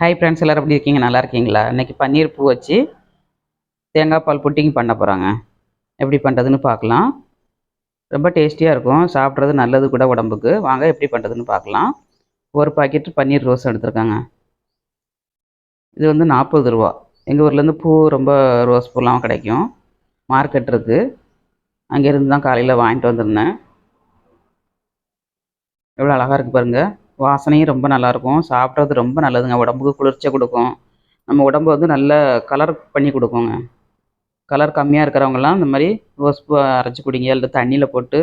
Hi friends எல்லோரும் எப்படி இருக்கீங்க? நல்லா இருக்கீங்களா? இன்றைக்கி பன்னீர் பூ வச்சு தேங்காய் பால் புட்டிங் பண்ண போகிறாங்க எப்படி பண்ணுறதுன்னு பார்க்கலாம். ரொம்ப டேஸ்டியாக இருக்கும். சாப்பிட்றது நல்லது கூட உடம்புக்கு. வாங்க எப்படி பண்ணுறதுன்னு பார்க்கலாம். ஒரு பாக்கெட் பன்னீர் ரோஸ் எடுத்துருக்காங்க. இது வந்து நாற்பது ரூபா. எங்கள் ஊர்லேருந்து பூ ரொம்ப ரோஸ் பூலாம் கிடைக்கும். மார்க்கெட் இருக்குது அங்கேருந்து தான் காலையில் வாங்கிட்டு வந்திருந்தேன். எவ்வளோ அழகாக இருக்குது பாருங்கள் வாசனையும் ரொம்ப நல்லாயிருக்கும். சாப்பிட்றது ரொம்ப நல்லதுங்க. உடம்புக்கு குளிர்ச்சியை கொடுக்கும். நம்ம உடம்பு வந்து நல்ல கலர் பண்ணி கொடுக்குங்க. கலர் கம்மியாக இருக்கிறவங்கலாம் இந்த மாதிரி ரோஸ் பூ அரைச்சி குடிங்க. இல்லை தண்ணியில் போட்டு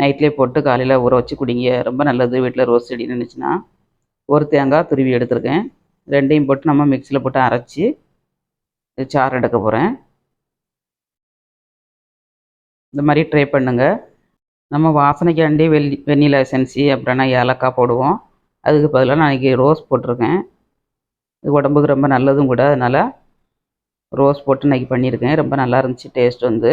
நைட்லேயே போட்டு காலையில் ஊற வச்சு குடிங்க. ரொம்ப நல்லது. வீட்டில் ரோஸ் செடி நினச்சின்னா ஒரு தேங்காய் துருவி எடுத்திருக்கேன். ரெண்டையும் போட்டு நம்ம மிக்சியில் போட்டு அரைச்சி சாறு எடுக்க போகிறேன் இந்த மாதிரி ட்ரை பண்ணுங்கள் நம்ம வாசனைக்காண்டி வெள்ளி வெண்ணிலா எசன்சி அப்புறம்னா ஏலக்காய் போடுவோம். அதுக்கு பதிலாக நான் இன்றைக்கி ரோஸ் போட்டிருக்கேன். இது உடம்புக்கு ரொம்ப நல்லதும் கூட. அதனால் ரோஸ் போட்டு இன்றைக்கி பண்ணியிருக்கேன். ரொம்ப நல்லா இருந்துச்சு டேஸ்ட் வந்து.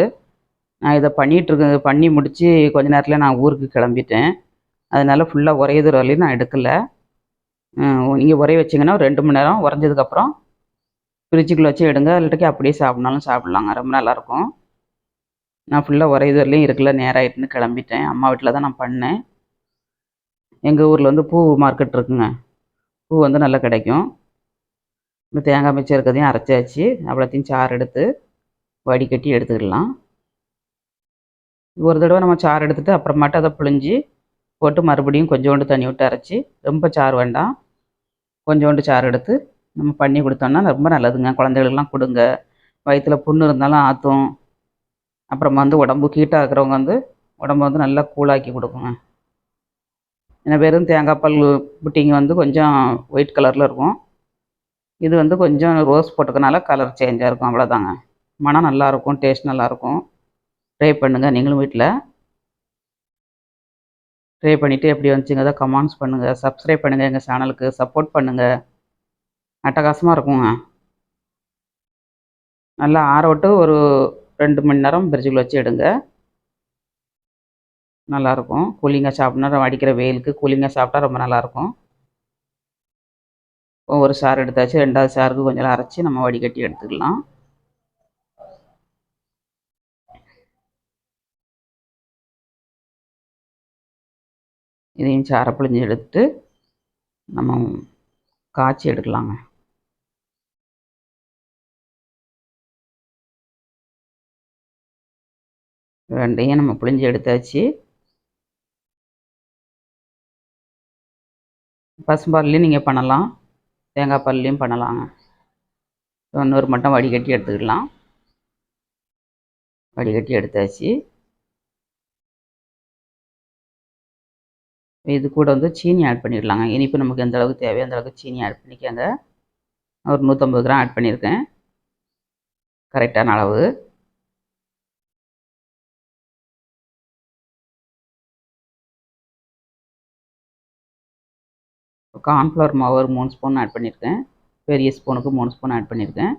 நான் இதை பண்ணிகிட்ருக்கேன் பண்ணி முடித்து கொஞ்ச நேரத்தில் நான் ஊருக்கு கிளம்பிட்டேன். அதனால் ஃபுல்லாக உரையுது வரையும் நான் எடுக்கலை. நீங்கள் உரைய வச்சிங்கன்னா ரெண்டு மணி நேரம் உறைஞ்சதுக்கப்புறம் ஃப்ரிட்ஜுக்குள்ளே வச்சு எடுங்க. இல்லாட்டி அப்படியே சாப்பிட்னாலும் சாப்பிட்லாங்க. ரொம்ப நல்லாயிருக்கும் நான் ஃபுல்லாக உரையுது வரலையும் இருக்கல நேரம் ஆகிட்டுன்னு கிளம்பிட்டேன். அம்மா வீட்டில் தான் நான் பண்ணேன். எங்கள் ஊரில் வந்து பூ மார்க்கெட் இருக்குங்க. பூ வந்து நல்லா கிடைக்கும். இந்த தேங்காய் மிச்சம் இருக்கிறதையும் அரைச்சாச்சு. அவ்வளோத்தையும் சாறு எடுத்து வடிகட்டி எடுத்துக்கலாம். ஒரு தடவை நம்ம சாறு எடுத்துகிட்டு அப்புறமாட்டு அதை புழிஞ்சி போட்டு மறுபடியும் கொஞ்சோண்டு தண்ணி விட்டு அரைச்சி ரொம்ப சாறு வேண்டாம். கொஞ்சோண்டு சாறு எடுத்து நம்ம பண்ணி கொடுத்தோம்னா ரொம்ப நல்லதுங்க. குழந்தைகளுக்கெல்லாம் கொடுங்க. வயிற்றில் புண்ணு இருந்தாலும் ஆற்றும் அப்புறம் வந்து உடம்பு ஹீட்டாக இருக்கிறவங்க வந்து உடம்பு வந்து நல்லா கூலாக்கி கொடுக்குங்க. ஏன்னா வெறும் தேங்காய் பால் புட்டிங்க வந்து கொஞ்சம் ஒயிட் கலரில் இருக்கும். இது வந்து கொஞ்சம் ரோஸ் போட்டதுனால கலர் சேஞ்சாக இருக்கும். அவ்வளோதாங்க மனம் நல்லாயிருக்கும் டேஸ்ட் நல்லாயிருக்கும் ட்ரை பண்ணுங்கள் நீங்களும் வீட்டில் ட்ரை பண்ணிவிட்டு எப்படி வந்துச்சுங்க கமெண்ட்ஸ் பண்ணுங்கள் சப்ஸ்கிரைப் பண்ணுங்கள் எங்கள் சேனலுக்கு சப்போர்ட் பண்ணுங்கள் அட்டகாசமாக இருக்குங்க. நல்லா ஆற விட்டு ஒரு ரெண்டு மணி நேரம் ஃப்ரிட்ஜுக்குள்ள வச்சு எடுங்க. நல்லாயிருக்கும் கூலிங்காக சாப்பிட்னா அடிக்கிற வெயிலுக்கு கூலிங்காக சாப்பிட்டா ரொம்ப நல்லாயிருக்கும் ஒரு சாறு எடுத்தாச்சு. ரெண்டாவது சாருக்கு கொஞ்சம் அரைச்சி நம்ம வடிகட்டி எடுத்துக்கலாம். இதையும் சாரை பிழிஞ்சு எடுத்துட்டு நம்ம காய்ச்சி எடுக்கலாங்க. ரெண்டையும் நம்ம புழிஞ்சு எடுத்தாச்சு. பசும்பால்லையும் நீங்கள் பண்ணலாம். தேங்காய் பால்லையும் பண்ணலாங்க. இன்னொரு மட்டும் வடிகட்டி எடுத்துக்கலாம். வடிகட்டி எடுத்தாச்சு. இது கூட வந்து சீனி ஆட் பண்ணிடலாங்க. இனிப்பு நமக்கு எந்த அளவுக்கு தேவையோ அந்த அளவுக்கு சீனி ஆட் பண்ணிக்கோங்க. ஒரு நூற்றம்பது கிராம் ஆட் பண்ணியிருக்கேன். கரெக்டான அளவு. கார்ன்ஃப்ளவர் மாவு ஒரு மூணு ஸ்பூன் ஆட் பண்ணியிருக்கேன். பெரிய ஸ்பூனுக்கு மூணு ஸ்பூன் ஆட் பண்ணியிருக்கேன்.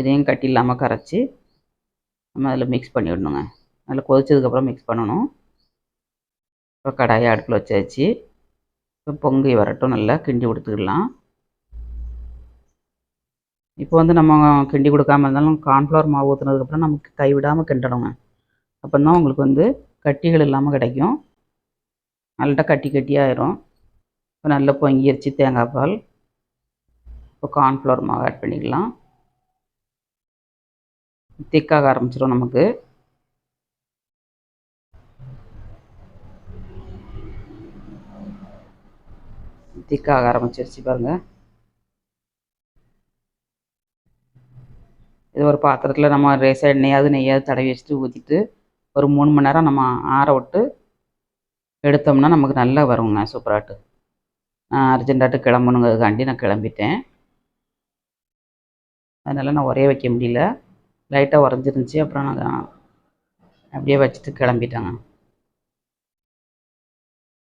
இதையும் கட்டி இல்லாமல் கரைச்சி நம்ம அதில் மிக்ஸ் பண்ணி விடணுங்க நல்லா கொதிச்சதுக்கப்புறம் மிக்ஸ் பண்ணணும். இப்போ கடாயை அடுப்பில் வச்சாச்சு. இப்போ பொங்கி வரட்டும் நல்லா கிண்டி கொடுத்துக்கலாம் இப்போ வந்து நம்ம கிண்டி கொடுக்காம இருந்தாலும் கார்ன்ஃப்ளவர் மாவு ஊற்றுனதுக்கப்புறம் நமக்கு கைவிடாமல் கிண்டணுங்க. அப்போ தான் உங்களுக்கு வந்து கட்டிகள் இல்லாமல் கிடைக்கும். நல்லா கட்டி கட்டியாயிரும் இப்போ நல்லா பொங்கிருச்சு தேங்காய் பால். இப்போ கார்ன்ஃப்ளவர் மாவு ஆட் பண்ணிக்கலாம். திக்காக ஆரம்பிச்சிடும் நமக்கு. திக்காக ஆரம்பிச்சிருச்சு பாருங்கள் இது ஒரு பாத்திரத்தில் நம்ம ரேசாக எண்ணெயாவது நெய்யாவது தடவி வச்சுட்டு ஊற்றிட்டு ஒரு மூணு மணி நேரம் நம்ம ஆற விட்டு எடுத்தோம்னா நமக்கு நல்லா வருங்க சூப்பராட்டு அர்ஜென்ட்டாட்டு கிளம்பணுங்கிறதுக்காண்டி நான் கிளம்பிட்டேன். அதனால் நான் உரைய வைக்க முடியல. லைட்டாக உறைஞ்சிருந்துச்சி. அப்புறம் நான் அப்படியே வச்சுட்டு கிளம்பிட்டேங்க.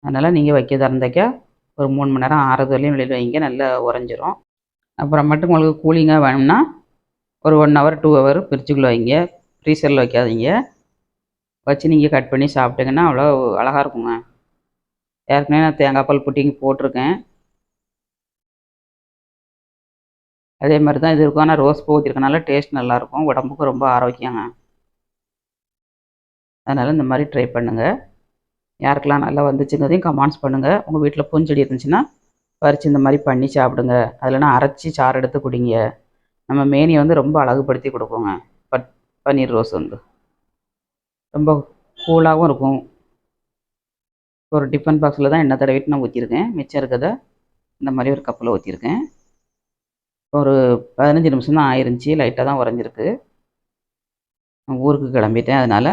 அதனால் நீங்கள் வைக்க இருந்தாக்கா ஒரு மூணு மணி நேரம் ஆறது வரையும் வெளியில் வைங்க. நல்லா உறைஞ்சிரும். அப்புறம் மட்டும் உங்களுக்கு கூலிங்காக வேணும்னா ஒரு ஒன் ஹவர் டூ ஹவர் ஃப்ரிட்ஜுக்குள்ளே வைங்க. ஃப்ரீசரில் வைக்காதீங்க. வச்சு நீங்கள் கட் பண்ணி சாப்பிட்டீங்கன்னா அவ்வளோ அழகாக இருக்குங்க. ஏற்கனவே நான் தேங்காய் பால் புட்டிங் போட்டிருக்கேன். அதே மாதிரி தான் இது இருக்கும். ஆனால் ரோஸ் பூ ஊற்றிருக்கனால டேஸ்ட் நல்லாயிருக்கும் உடம்புக்கு ரொம்ப ஆரோக்கியங்க. அதனால் இந்த மாதிரி ட்ரை பண்ணுங்கள் யாருக்கெல்லாம் நல்லா வந்துச்சுங்கிறதையும் கமெண்ட்ஸ் பண்ணுங்கள் உங்கள் வீட்டில் பூஞ்செடி இருந்துச்சுன்னா பறித்து இந்த மாதிரி பண்ணி சாப்பிடுங்க. அதில்னா அரைச்சி சாறு எடுத்து குடிங்க. நம்ம மேனியை வந்து ரொம்ப அழகுபடுத்தி கொடுக்குங்க. பட் பன்னீர் ரோஸ் வந்து. ரொம்ப கூலாகவும் இருக்கும். ஒரு டிஃபன் பாக்ஸில் தான் எண்ணெய் தடவிட்டு நான் ஊற்றிருக்கேன் மிச்சம் இருக்கிறத இந்த மாதிரி ஒரு கப்பில் ஊற்றிருக்கேன் ஒரு பதினஞ்சு நிமிஷம் தான் ஆயிருந்துச்சி. லைட்டாக தான் உறைஞ்சிருக்கு. ஊருக்கு கிளம்பிட்டேன். அதனால்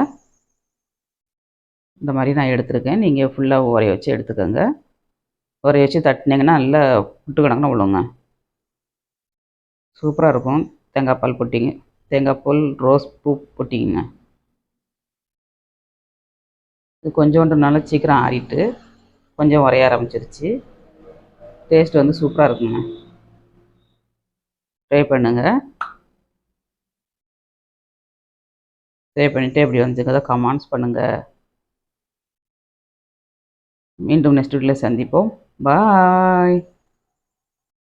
இந்த மாதிரி நான் எடுத்திருக்கேன். நீங்கள் ஃபுல்லாக உரைய வச்சு எடுத்துக்கோங்க. உரைய வச்சு தட்டினீங்கன்னா நல்லா புட்டு கணக்கில் விழுங்க. சூப்பராக இருக்கும். தேங்காய் பால் பொட்டிங்க. தேங்காய் பால் ரோஸ் பூ பொட்டிங்க இது கொஞ்சோண்டுனால சீக்கிரம் ஆறிட்டு கொஞ்சம் உரைய ஆரம்பிச்சிருச்சு. டேஸ்ட் வந்து சூப்பராக இருக்குங்க. ட்ரை பண்ணுங்கள் ட்ரை பண்ணிவிட்டு எப்படி வந்துங்கிறத கமெண்ட்ஸ் பண்ணுங்கள் மீண்டும் நெக்ஸ்ட் வீட்டில் சந்திப்போம். பாய்